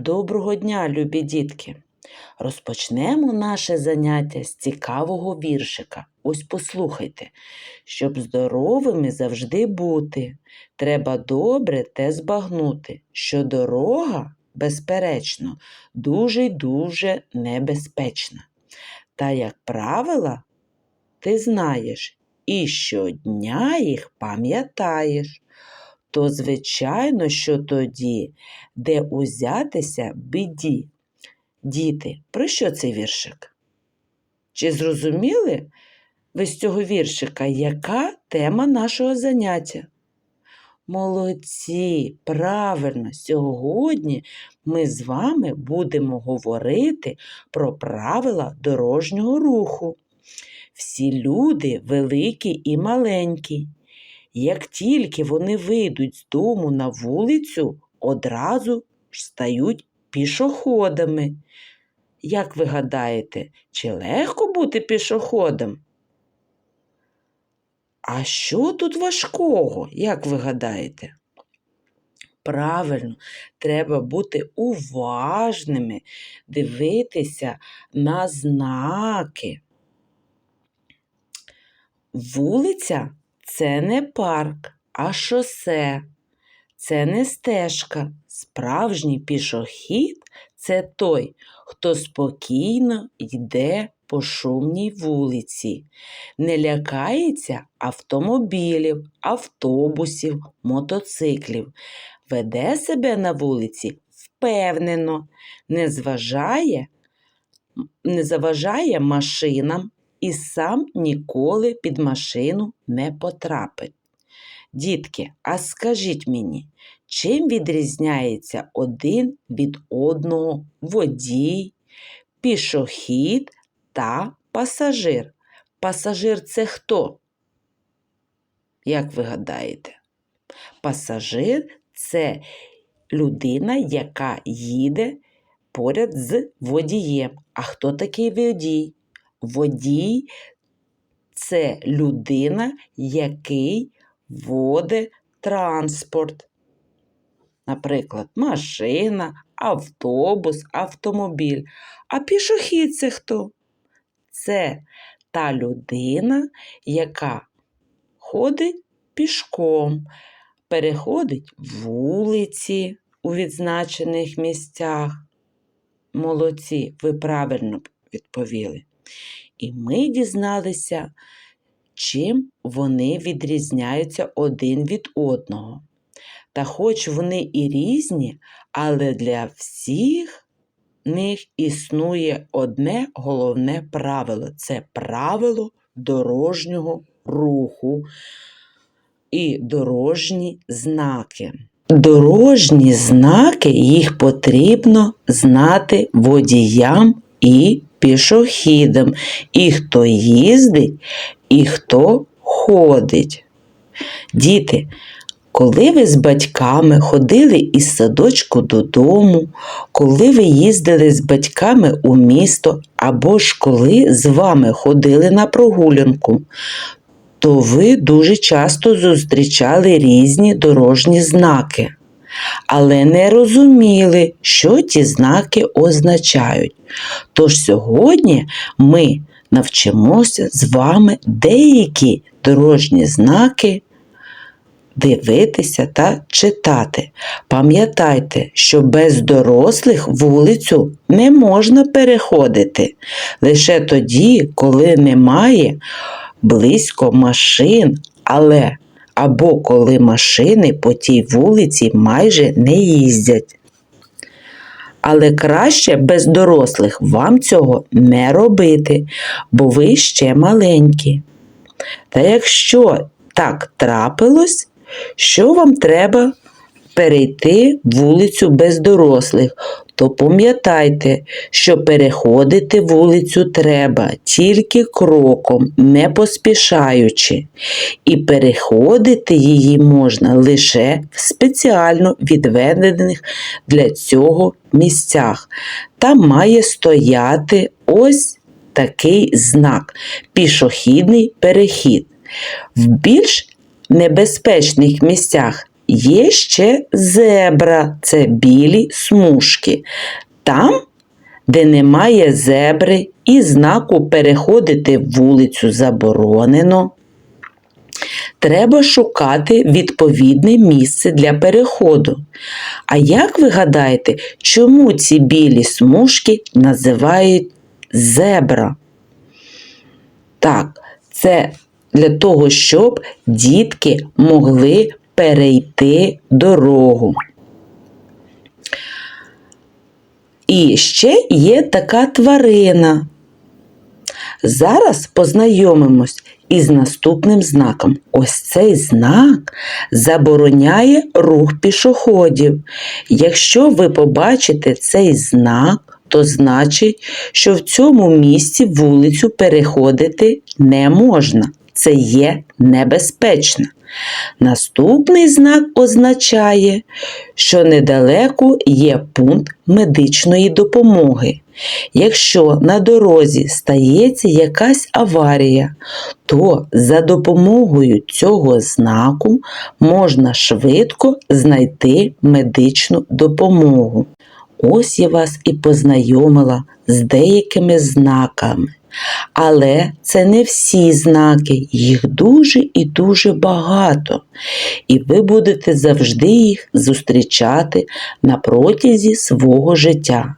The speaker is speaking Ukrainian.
Доброго дня, любі дітки! Розпочнемо наше заняття з цікавого віршика. Ось послухайте. Щоб здоровими завжди бути, треба добре те збагнути, що дорога, безперечно, дуже й дуже небезпечна. Та, як правило, ти знаєш і щодня їх пам'ятаєш. То, звичайно, що тоді, де узятися біді. Діти, про що цей віршик? Чи зрозуміли ви з цього віршика, яка тема нашого заняття? Молодці, правильно, сьогодні ми з вами будемо говорити про правила дорожнього руху. Всі люди великі і маленькі. Як тільки вони вийдуть з дому на вулицю, одразу ж стають пішоходами. Як ви гадаєте, чи легко бути пішоходом? А що тут важкого, як ви гадаєте? Правильно, треба бути уважними, дивитися на знаки. Вулиця це не парк, а шосе. Це не стежка. Справжній пішохід це той, хто спокійно йде по шумній вулиці, не лякається автомобілів, автобусів, мотоциклів, веде себе на вулиці впевнено, не зважає, не заважає машинам і сам ніколи під машину не потрапить. Дітки, а скажіть мені, чим відрізняється один від одного водій, пішохід та пасажир? Пасажир це хто? Як ви гадаєте? Пасажир це людина, яка їде поряд з водієм. А хто такий водій? Водій це людина, який водить транспорт. Наприклад, машина, автобус, автомобіль. А пішохід це хто? Це та людина, яка ходить пішком, переходить вулиці у відзначених місцях. Молодці, ви правильно відповіли. І ми дізналися, чим вони відрізняються один від одного. Та хоч вони і різні, але для всіх них існує одне головне правило це правило дорожнього руху і дорожні знаки. Дорожні знаки їх потрібно знати водіям і пішохідам, і хто їздить, і хто ходить. Діти, коли ви з батьками ходили із садочку додому, коли ви їздили з батьками у місто, або ж коли з вами ходили на прогулянку, то ви дуже часто зустрічали різні дорожні знаки, але не розуміли, що ті знаки означають. Тож сьогодні ми навчимося з вами деякі дорожні знаки дивитися та читати. Пам'ятайте, що без дорослих вулицю не можна переходити лише тоді, коли немає близько машин, але або коли машини по тій вулиці майже не їздять. Але краще без дорослих вам цього не робити, бо ви ще маленькі. Та якщо так трапилось, що вам треба перейти вулицю без дорослих, то пам'ятайте, що переходити вулицю треба тільки кроком, не поспішаючи, і переходити її можна лише в спеціально відведених для цього місцях. Там має стояти ось такий знак пішохідний перехід. В більш небезпечних місцях є ще зебра, це білі смужки. Там, де немає зебри і знаку переходити вулицю заборонено, треба шукати відповідне місце для переходу. А як ви гадаєте, чому ці білі смужки називають зебра? Так, це для того, щоб дітки могли перейти дорогу. І ще є така тварина. Зараз познайомимось із наступним знаком. Ось цей знак забороняє рух пішоходів. Якщо ви побачите цей знак, то значить, що в цьому місці вулицю переходити не можна. Це є небезпечно. Наступний знак означає, що недалеко є пункт медичної допомоги. Якщо на дорозі стається якась аварія, то за допомогою цього знаку можна швидко знайти медичну допомогу. Ось я вас і познайомила з деякими знаками. Але це не всі знаки, їх дуже і дуже багато. І ви будете завжди їх зустрічати на протязі свого життя.